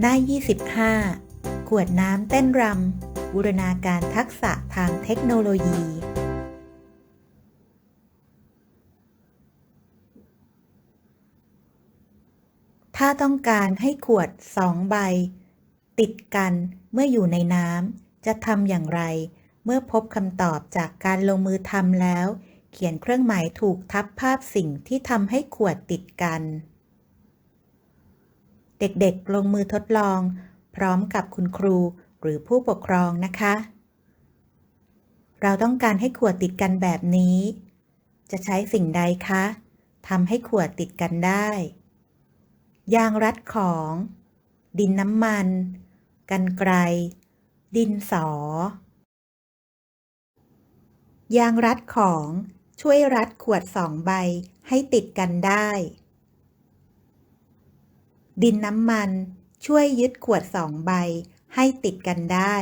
หน้า 25 ขวดน้ำเต้นรำบูรณาการทักษะทางเทคโนโลยี ถ้าต้องการให้ขวดสองใบ ติดกันเมื่ออยู่ในน้ำจะทำอย่างไร เมื่อพบคำตอบจากการลงมือทำแล้ว เขียนเครื่องหมายถูกทับภาพสิ่งที่ทำให้ขวดติดกัน เด็กๆ ลงมือทดลอง พร้อมกับคุณครูหรือผู้ปกครองนะคะ เราต้องการให้ขวดติดกันแบบนี้ จะใช้สิ่งใดคะทำให้ขวดติดกันได้ ยางรัดของ ดินน้ำมัน กันไกร ดินสอ ยางรัดของช่วยรัดขวดสองใบให้ติดกันได้ ดินน้ำมัน ช่วยยึดขวดสองใบให้ติดกันได้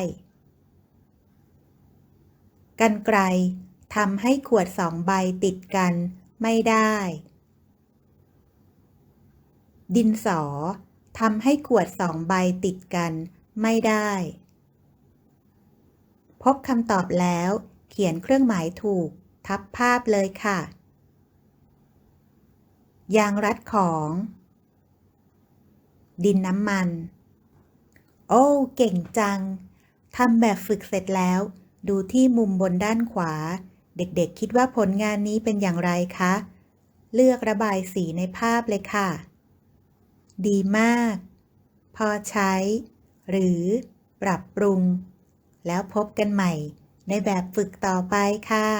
กันไกรทำให้ขวดสองใบติดกันไม่ได้ ดินสอทำให้ขวดสองใบติดกันไม่ได้ พบคำตอบแล้ว เขียนเครื่องหมายถูก ทับภาพเลยค่ะ ยางรัดของ ดินน้ำมัน โอ้ เก่งจัง ทำแบบฝึกเสร็จแล้ว ดูที่มุมบนด้านขวา เด็กๆ คิดว่าผลงานนี้เป็นอย่างไรคะ เลือกระบายสีในภาพเลยค่ะ ดีมาก พอใช้ หรือ ปรับปรุง แล้วพบกันใหม่ ในแบบฝึกต่อไปค่ะ